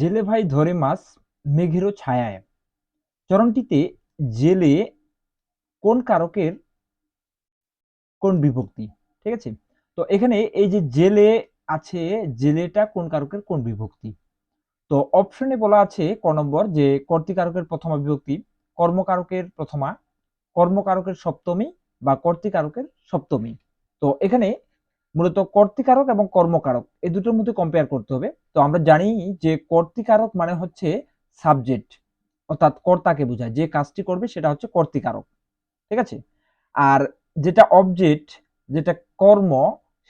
জেলে ভাই ধরে মাছ মেঘেরও ছায়ায়। চরণটিতে জেলে কোন কারকের কোন বিভক্তি, ঠিক আছে? তো এখানে এই যে জেলে আছে, জেলেটা কোন কারকের কোন বিভক্তি? তো অপশনে বলা আছে ক নম্বর যে কর্তিকারকের প্রথমা বিভক্তি কর্মকারকের প্রথমা কর্মকারকের সপ্তমী বা কর্তিকারকের সপ্তমী। তো এখানে মূলত কর্তিকারক এবং কর্মকারক, এই দুটোর মধ্যে কম্পেয়ার করতে হবে। তো আমরা জানি যে কর্তিকারক মানে হচ্ছে সাবজেক্ট অর্থাৎ কর্তাকে বোঝায়। যে কাজটি করবে সেটা হচ্ছে কর্তিকারক। ঠিক আছে? আর যেটা অবজেক্ট যেটা কর্ম,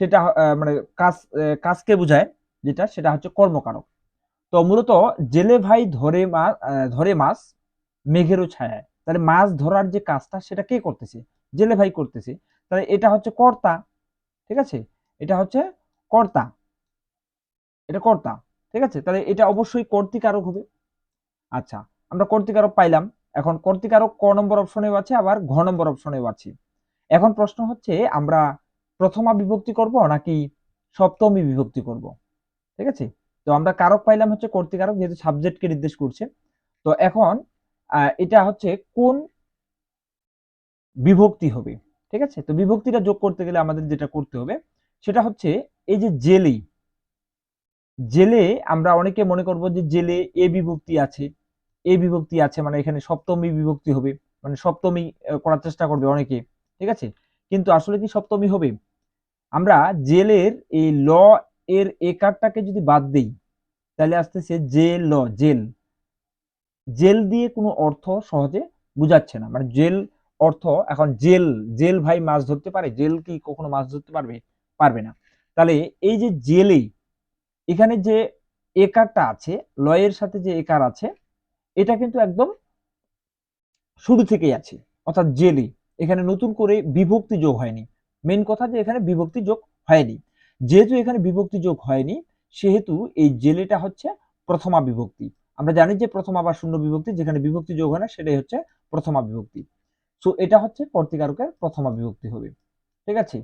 সেটা মানে কাজ কাজকে বোঝায়, যেটা, সেটা হচ্ছে কর্মকারক। তো মূলত জেলে ভাই ধরে মাছ ধরে মাছ, মেঘেরও ছায়ায় তাহলে মাছ ধরার যে কাজটা, সেটা কে করতেছে? জেলে ভাই করতেছে। তাহলে এটা হচ্ছে কর্তা। ঠিক আছে? এটা হচ্ছে কর্তা। এটা কর্তা, ঠিক আছে? তাহলে এটা অবশ্যই কর্তিকারক হবে। আচ্ছা আমরা কর্তিকারক পাইলাম। এখন কর্তিকারক ক নম্বর অপশনেও আছে, আবার ঘ নম্বর অপশনেও আছে। এখন প্রশ্ন হচ্ছে, আমরা প্রথমা বিভক্তি করব নাকি সপ্তমী বিভক্তি করব? ঠিক আছে? তো আমরা কারক পাইলাম হচ্ছে কর্তিকারক, যেহেতু সাবজেক্টকে নির্দেশ করছে। তো এখন এটা হচ্ছে কোন বিভক্তি হবে? ঠিক আছে? তো বিভক্তিটা যোগ করতে গেলে আমাদের যেটা করতে হবে সেটা হচ্ছে এই যে জেলে জেলে আমরা অনেকে মনে করব যে জেলে এ বিভক্তি আছে, এ বিভক্তি আছে মানে এখানে সপ্তমী বিভক্তি হবে মানে সপ্তমী করার চেষ্টা করবে অনেকে, ঠিক আছে? কিন্তু আসলে কি সপ্তমী হবে? আমরা জেলের এই ল এর একারটাকে যদি বাদ দেই, তাহলে আসতেছে জে ল, জেল। জেল দিয়ে কোনো অর্থ সহজে বুঝাচ্ছে না মানে জেল অর্থ এখন জেল জেল ভাই মাছ ধরতে পারে, জেল কি কখনো মাছ ধরতে পারবে? পারবে না। তাহলে এই যে জেলে, এখানে যে একারটা আছে, লয়ের সাথে যে একার আছে, এটা কিন্তু একদম শুরু থেকেই আছে, অর্থাৎ জেলে। এখানে নতুন করে বিভক্তি যোগ হয়নি। মেন কথা যে এখানে বিভক্তি যোগ হয়নি। যেহেতু এখানে বিভক্তি যোগ হয়নি, সেহেতু এই জেলেটা হচ্ছে প্রথমা বিভক্তি। আমরা জানি যে প্রথমা বা শূন্য বিভক্তি, যেখানে বিভক্তি যোগ হয় না, সেটাই হচ্ছে প্রথমা বিভক্তি। সো এটা হচ্ছে কর্তিকারকের প্রথমা বিভক্তি হবে। ঠিক আছে?